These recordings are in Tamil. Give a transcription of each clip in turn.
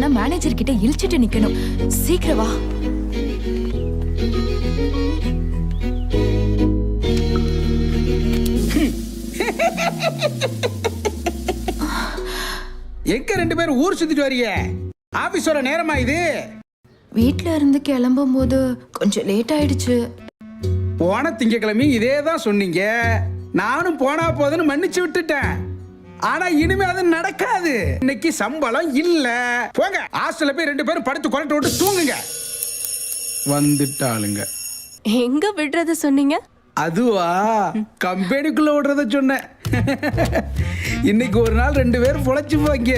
வந்தானா மேனேஜர் கிட்ட இழிச்சிட்டு நிக்கணும். சீக்கிரம் வா. எங்க ரெண்டு பேரும் ஊர் சுத்திட்டு வரீங்க ஆபீஸோட நேரமா இது? வீட்ல இருந்து கிளம்பும் போது கொஞ்சம் லேட் ஆயிடுச்சு. போன திங்கக்கிழமை இதே தான் சொன்னீங்க. நானும் போனா போதுன்னு மன்னிச்சு விட்டுட்டேன். ஆனா இனிமே அது நடக்காது. இன்னைக்கு சம்பளம் இல்ல. போங்க ஹாஸ்டல்ல போய் ரெண்டு பேரும் படுத்து கொரட்டை விட்டு தூங்குங்க. வந்துட்டாளுங்க. எங்க விடுறது சொன்னீங்க? அதுவா? கம்பெனிக்குள்ள விடுறத சொன்னேன் இன்னைக்கு ஒரு நாள் ரெண்டு பேரும் பொழைச்சு போங்க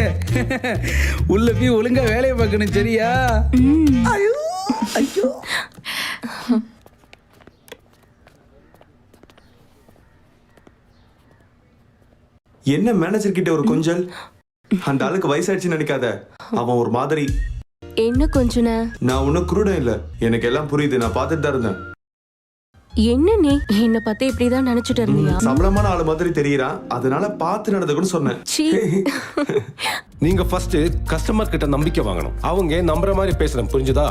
உள்ள போய் ஒழுங்கா வேலையை பார்க்கணும் சரியா? ஐயோ ஐயோ. என்ன மேனேஜர் கிட்ட ஒரு கொஞ்சல்? அந்த ஆளுக்கு வயசாயிடுச்சுன்னு நினைக்காத. அவன் ஒரு மாதிரி. என்ன கொஞ்சன? நான் ஒன்னும் குருடன் இல்ல. எனக்கு எல்லாம் புரியுது. நான் பார்த்துட்டு தான் இருந்தேன். என்ன நீ? என்ன பத்தி இப்படிதான் நினைச்சிட்டு இருந்தியா? சபலமான ஆளு மாதிரி தெரியறான் அதனால பார்த்து நடந்துக்கணும்னு சொன்னேன். நீங்க ஃபர்ஸ்ட் கஸ்டமர் கிட்ட நம்பிக்கை வாங்கணும். அவங்க நம்புற மாதிரி பேசணும். புரிஞ்சுதா?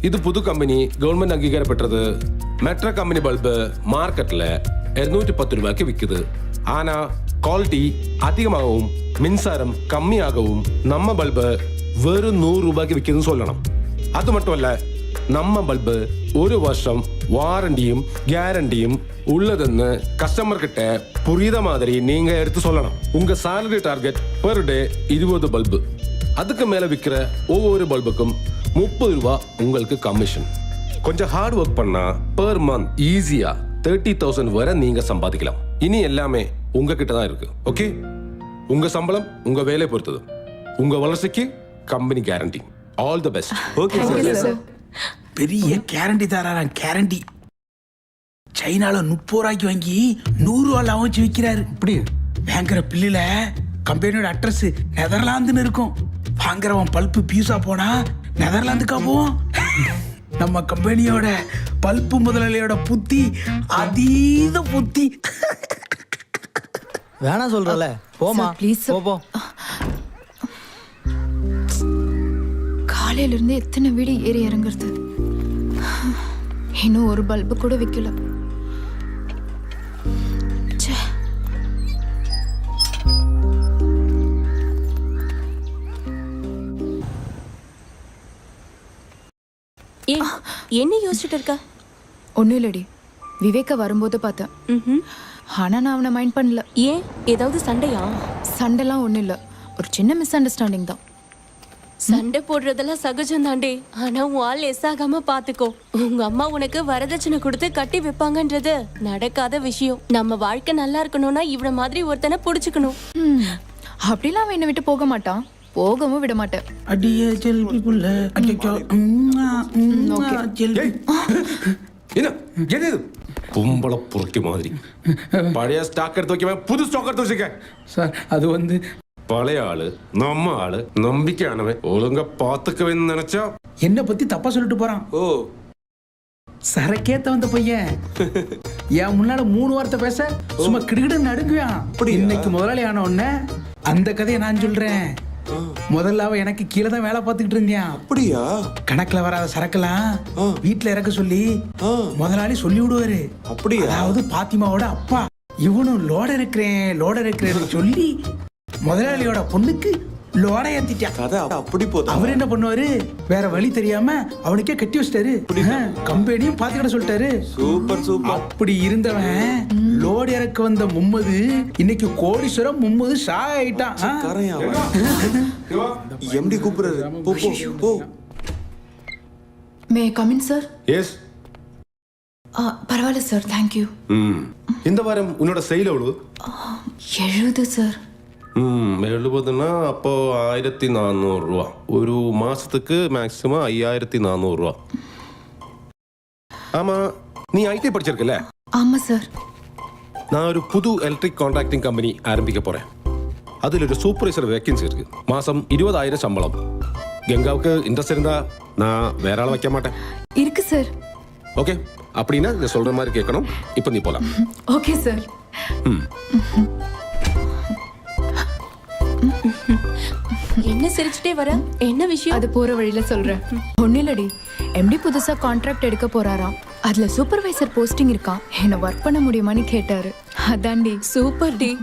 இது புது கம்பெனி கவர்மெண்ட் அங்கீகாரம் பெற்றது மெட்ரோ கம்பெனி பல்பு மார்க்கெட்ல 210 பத்து ரூபாய்க்கு விக்குது. ஆனா குவாலிட்டி அதிகமாகவும் மின்சாரம் கம்மியாகவும் நம்ம பல்பு வெறும் நூறு ரூபாய்க்கு விக்குதுன்னு சொல்லணும். அது மட்டும் இல்ல நம்ம பல்பு ஒரு வருஷம் வாரண்டியும் கேரண்டியும் உள்ளதுன்னு கஸ்டமர் கிட்ட புரியுத மாதிரி நீங்க எடுத்து சொல்லணும். உங்க சேலரி டார்கெட் பெர் டே இருபது பல்பு. அதுக்கு மேல விற்கிற ஒவ்வொரு பல்புக்கும் முப்பது ரூபா உங்களுக்கு கமிஷன் கொஞ்சம் ஹார்ட் ஒர்க் பண்ணா பெர் மந்த் ஈஸியா தேர்ட்டி தௌசண்ட் வரை நீங்க சம்பாதிக்கலாம். இனி எல்லாமே உங்ககிட்ட தான் இருக்கு ஓகே உங்க சம்பளம் உங்க வேலையை பொறுத்தது. உங்க வளர்ச்சிக்கு company guarantee all the best okay sir பெரிய கேரண்டி தராராம் கேரண்டி சைனால முப்பது ரூபாய்க்கு வாங்கி நூறு ரூபாய் லாபம் வச்சு விற்கிறாரு இப்படி? வாங்குற பில்லுல கம்பெனியோட அட்ரஸ் நெதர்லாந்துன்னு இருக்கும். வாங்குறவன் பல்ப்பு பியூஸா போனா நெதர்லாந்துக்கா போவோம். நம்ம கம்பெனியோட பல்ப்பு முதலாளியோட புத்தி அதீத புத்தி. வேணாம் சொல்றல போமா sir. போ போ. காலையில இருந்து எத்தனை வீடு ஏறி இறங்குறது? இன்னும் ஒரு பல்பு கூட விக்கல. ச்சே. ஏ என்ன யோசிச்சுட்டு இருக்க? ஒண்ணும் இல்லடி. விவேக்க வரும்போது பார்த்தேன். ம்ஹும். ஆனா நான் அவனை மைண்ட் பண்ணல. ஏன்? ஏதாவது சண்டையா? சண்டைலாம் ஒண்ணும் இல்ல. ஒரு சின்ன மிஸ் அண்டர்ஸ்டாண்டிங் தான். சண்டை போடுறதெல்லாம் சகஜம் தாண்டே. ஆனா உன் ஆள் எஸ் ஆகாம பாத்துக்கோ. உங்க அம்மா உனக்கு வரதட்சணை கொடுத்து கட்டி வைப்பாங்கன்றது நடக்காத விஷயம். நம்ம வாழ்க்கை நல்லா இருக்கணும்னா இவன மாதிரி ஒருத்தனை புடிச்சுக்கணும். ம், அப்படிலாம் அவன் என்னை விட்டு போக மாட்டான். போகவும் விட மாட்டேன். அடிய புள்ள. என்ன இது? பொம்பளை பொறுக்கி மாதிரி. பழைய ஸ்டாக் எடுத்து வைக்க புது ஸ்டாக் எடுத்து வச்சுக்க சார் அது வந்து பழைய ஆளு நம்ம ஆளு நம்பிக்கையானவன் ஒழுங்கா பாத்துக்கவேன்னு நினைச்சா என்ன பத்தி தப்பா சொல்லிட்டு போறான். ஓ. சரக்கேத்த வந்த பையன். என் முன்னால மூணு வார்த்தை பேச சும்மா கிடுகிடு நடுங்குவான்? இன்னைக்கு முதலாளி ஆன உடனே அந்த கதையை நான் சொல்றேன். முதல்ல அவன் எனக்கு கீழே தான் வேலை பார்த்துக்கிட்டு இருந்தான் அப்படியா? கணக்குல வராத சரக்கெல்லாம் ஆ. வீட்டுல இறக்க சொல்லி. முதலாளி சொல்லி விடுவாரு. அப்படியா? அதாவது பாத்திமாவோட அப்பா. இவனும் லோட இருக்கிறேன் லோட இருக்கிறேன்னு சொல்லி முதலாளியோட பொண்ணுக்கு லோட ஏத்திட்டான் கதை அப்படி போதா? அவர் என்ன பண்ணுவாரு? வேற வழி தெரியாம அவனுக்கே கட்டி வச்சிட்டாரு. கம்பெனியும் பாத்துக்கிட சொல்லிட்டாரு. Super super. அப்படி இருந்தவன் லோடு இறக்க வந்த மும்மது இன்னைக்கு கோடீஸ்வரம் மும்மது ஷா ஆயிட்டான். எம்டி கூப்பிடுறாரு. போ போ போ. May come in sir yes பரவாயில்ல சார் தேங்க்யூ ம். இந்த வாரம் உன்னோட செயல் எவ்வளவு? எழுது சார் ம் எழுபதுன்னா அப்போ ஆயிரத்தி நானூறுரூவா ஒரு மாசத்துக்கு மேக்ஸிமம் ஐயாயிரத்தி நானூறுரூவா ஆமா நீ ஐடி படிச்சிருக்கல ஆமா சார் நான் ஒரு புது எலக்ட்ரிக் கான்ட்ராக்டிங் கம்பெனி ஆரம்பிக்க போறேன். அதில் ஒரு சூப்பர்வைசர் வேக்கன்சி இருக்கு. மாசம் இருபதாயிரம் சம்பளம். கங்காவுக்கு இன்ட்ரெஸ்ட் இருந்தா நான் வேற ஆளை வைக்க மாட்டேன். இருக்கு சார் ஓகே அப்படின்னா நீ சொல்ற மாதிரி கேட்கணும். இப்போ நீ போலாம். ஓகே சார் என்ன சிரிச்சுட்டே வர? என்ன விஷயம்? அது போற வழியில சொல்றேன். ஒன்னும் இல்லடி. எம்டி புதுசா கான்ட்ராக்ட் எடுக்க போறாராம். அதுல சூப்பர்வைசர் போஸ்டிங் இருக்கான் என்ன ஒர்க் பண்ண முடியுமான்னு கேட்டாரு. அதான்டி. சூப்பர் டி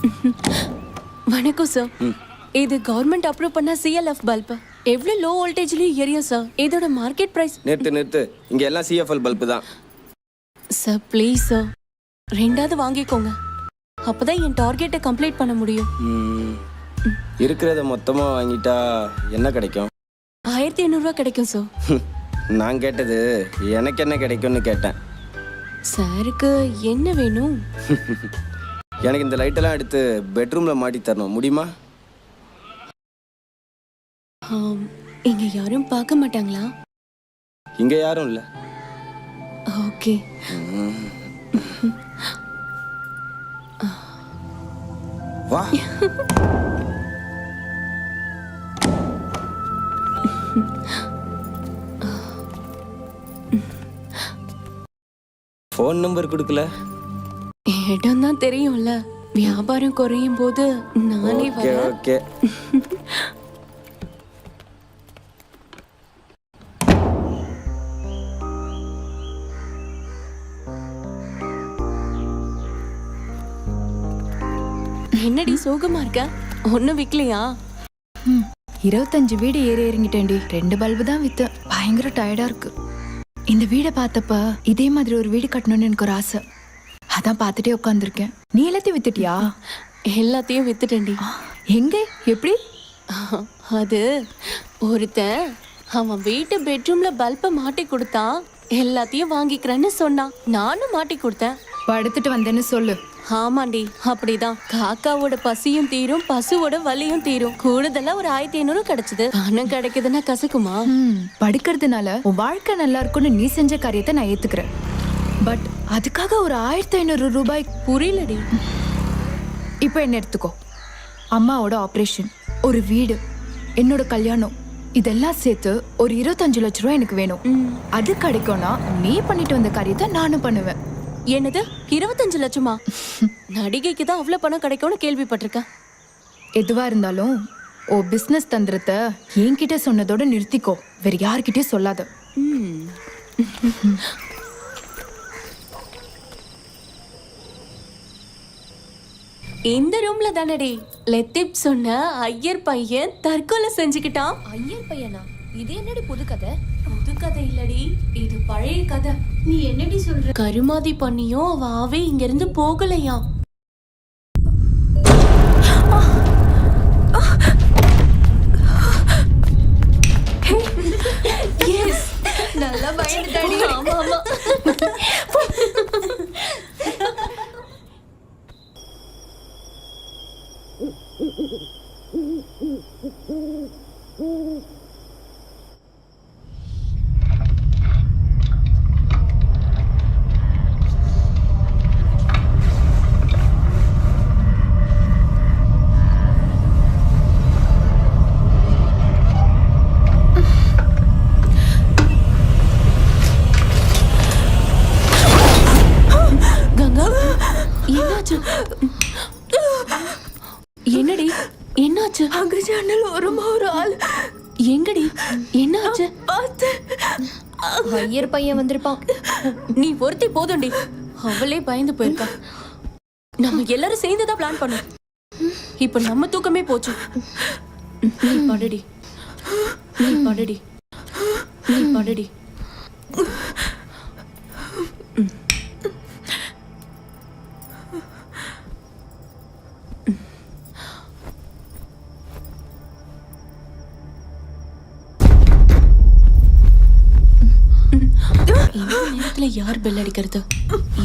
வணக்கம் சார் இது கவர்மெண்ட் அப்ரூவ் பண்ண சிஎல்எஃப் பல்ப் எவ்வளவு லோ வோல்டேஜ்லயும் எரியும் சார் இதோட மார்க்கெட் பிரைஸ் நிறுத்து நிறுத்து. இங்க எல்லாம் சிஎஃப்எல் பல்பு தான். சார் ப்ளீஸ் சார் ரெண்டாவது வாங்கிக்கோங்க. அப்பதான் என் டார்கெட்டை கம்ப்ளீட் பண்ண முடியும். ம், இருக்கிறத மொத்தமா வாங்கிட்டா என்ன கிடைக்கும்? ஆயிரத்தி ஐநூறுரூவா கிடைக்கும் சார் நான் கேட்டது எனக்கு என்ன கிடைக்கும்னு கேட்டேன். சாருக்கு என்ன வேணும்? எனக்கு இந்த லைட்டெல்லாம் எடுத்து பெட்ரூம்ல மாட்டி தரணும். முடியுமா? இங்க யாரும் பார்க்க மாட்டாங்களா? இங்க யாரும் இல்ல. ஓகே. வா. ஃபோன் நம்பர் கொடுக்கல? இடம் தான் தெரியும்ல. வியாபாரம் குறையும் போது நானே ஓகே வரேன். ஓகே. என்னடி சோகமா இருக்க? ஒன்னும் விக்கலையா? இருபத்தஞ்சு வீடு ஏறி இறங்கிட்டேன்டி. ரெண்டு பல்பு தான் வித்து. பயங்கர டயர்டா இருக்கு. இந்த வீடை பார்த்தப்ப இதே மாதிரி ஒரு வீடு கட்டணும்னு எனக்கு ஒரு ஆசை. அதான் பார்த்துட்டே உட்காந்துருக்கேன் நீ எல்லாத்தையும் வித்துட்டியா? எல்லாத்தையும் வித்துட்டேன்டி. எங்க? எப்படி? அது ஒருத்தன் அவன் வீட்டு பெட்ரூம்ல பல்ப மாட்டி கொடுத்தான். எல்லாத்தையும் வாங்கிக்கிறேன்னு சொன்னான். நானும் மாட்டி கொடுத்தேன். படுத்துட்டு வந்தேன்னு சொல்லு. ஆமாண்டி அப்படிதான். காக்காவோட பசியும் தீரும் பசுவோட வலியும் தீரும். கூடுதலா ஒரு ஆயிரத்தி ஐநூறு கிடைச்சது. பணம் கிடைக்குதுன்னா கசக்குமா? படுக்கிறதுனால உன் வாழ்க்கை நல்லா இருக்கும்னு நீ செஞ்ச காரியத்தை நான் ஏத்துக்கிறேன். பட் அதுக்காக ஒரு ஆயிரத்தி ஐநூறு ரூபாய் புரியலடி. இப்போ என்ன எடுத்துக்கோ. அம்மாவோட ஆப்ரேஷன் ஒரு வீடு என்னோட கல்யாணம் இதெல்லாம் சேர்த்து ஒரு இருபத்தஞ்சு லட்ச ரூபாய் எனக்கு வேணும். அது கிடைக்கும்னா நீ பண்ணிட்டு வந்த காரியத்தை நானும் பண்ணுவேன். என்னது? இருபத்தஞ்சு லட்சமா? நடிகைக்கு தான் அவ்வளவு பணம் கிடைக்கும்னு கேள்விப்பட்டிருக்கேன். எதுவா இருந்தாலும் ஓ பிசினஸ் தந்திரத்தை என்கிட்ட சொன்னதோட நிறுத்திக்கோ. வேற யார்கிட்டயும் சொல்லாத. இந்த ரூம்ல தானடி. லெத்திப் சொன்ன ஐயர் பையன் தற்கொலை செஞ்சுக்கிட்டான். ஐயர் பையனா? இது என்னடி புது கதை? புது கதை இல்லடி. இது பழைய கதை. நீ என்னடி சொல்ற? கருமாதி பண்ணியும் அவ ஆவே இங்க இருந்து போகலையாம் Yes. நல்லா பயந்துட்டாடி. ஆமா ஆமா கங்கா என்னாச்சு என்னடி என்னாச்சு அங்க ஜன்னல் ஓரமா ஒரு ஆள். எங்கடி? என்னாச்சு ஐயர் பையன் வந்திருப்பான். நீ ஒருத்தி போதும்டி. அவளே பயந்து போயிருக்கா. நம்ம எல்லாரும் சேர்ந்து தான் பிளான் பண்ணோம். இப்ப நம்ம தூக்கமே போச்சு. நீ படுடி. நீ படுடி. நீ படுடி. யார் பெல் அடிக்கிறது?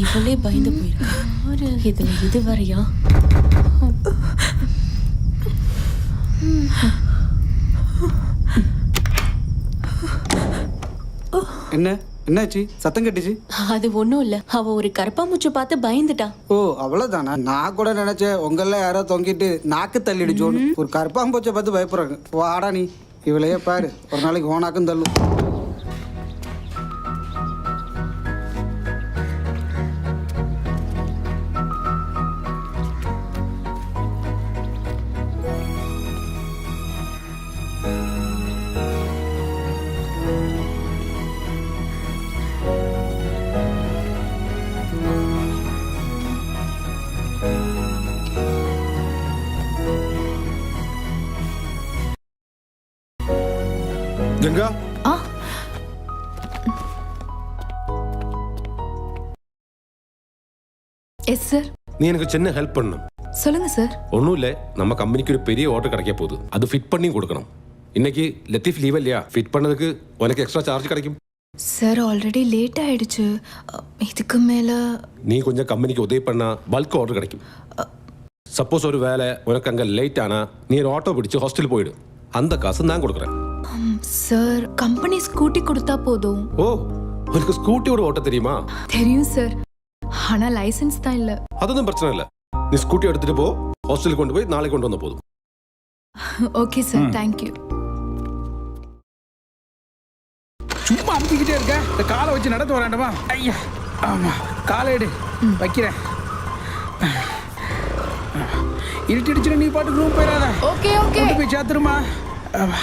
இவளே பயந்து போயிருக்கா. இதுல இது வரையா? என்ன? என்னாச்சு? சத்தம் கட்டுச்சு? அது ஒண்ணும் இல்ல. அவ ஒரு கரப்பாம்பூச்சி பார்த்து பயந்துட்டா. ஓ அவ்வளவுதானா? நான் கூட நினைச்சேன் உங்கள யாரோ தொங்கிட்டு நாக்கு தள்ளிடுச்சோன்னு. ஒரு கருப்பாம்பூச்சை பார்த்து பயப்படுறாங்க. வாடா நீ. இவளையே பாரு. ஒரு நாளைக்கு ஓனாக்கும் தள்ளும். கங்கா? Yes sir. நீ எனக்கு சின்ன ஹெல்ப் பண்ணணும் சொல்லுங்க சார். ஒன்றும் இல்லை. நம்ம கம்பெனிக்கு ஒரு பெரிய ஆர்டர் கிடைக்க போகுது. அது ஃபிட் பண்ணி கொடுக்கணும். இன்னைக்கு லத்தீஃப் லீவ் இல்லையா? ஃபிட் பண்ணதுக்கு உனக்கு எக்ஸ்ட்ரா சார்ஜ் கிடைக்கும். சார் ஆல்ரெடி லேட் ஆயிடுச்சு. இதுக்கு மேல நீ கொஞ்சம் கம்பெனிக்கு உதவி பண்ணா பல்க் ஆர்டர் கிடைக்கும். சப்போஸ் ஒரு வேலை உனக்கு அங்கே லேட் ஆனா நீ ஒரு ஆட்டோ பிடிச்சு ஹாஸ்டல் போயிடு. அந்த காசு நான் கொடுக்குறேன். சார் கம்பெனி ஸ்கூட்டி கொடுத்தா போதும். ஓ உனக்கு ஸ்கூட்டியோட ஓட்ட தெரியுமா? தெரியும் சார் ஆனா லைசென்ஸ் தான் இல்ல. அதொന്നും பிரச்சனை இல்லை. நீ ஸ்கூட்டி எடுத்துட்டு போ. ஹாஸ்டலுக்கு கொண்டு போய் நாளைக்கு கொண்டு வந்த போதும். ஓகே சார் தேங்க்யூ சும்மா அமுத்திக்கிட்டே இருக்க. இந்த காலை வச்சு நடத்த வராண்டமா ஐயா ஆமா. காலை எடு. வைக்கிறேன். இருட்டிடுச்சுன்னு நீ பாட்டுக்கு ரூம் போயிடாத. ஓகே ஓகே போய் சேர்த்துருமா? ஆமா.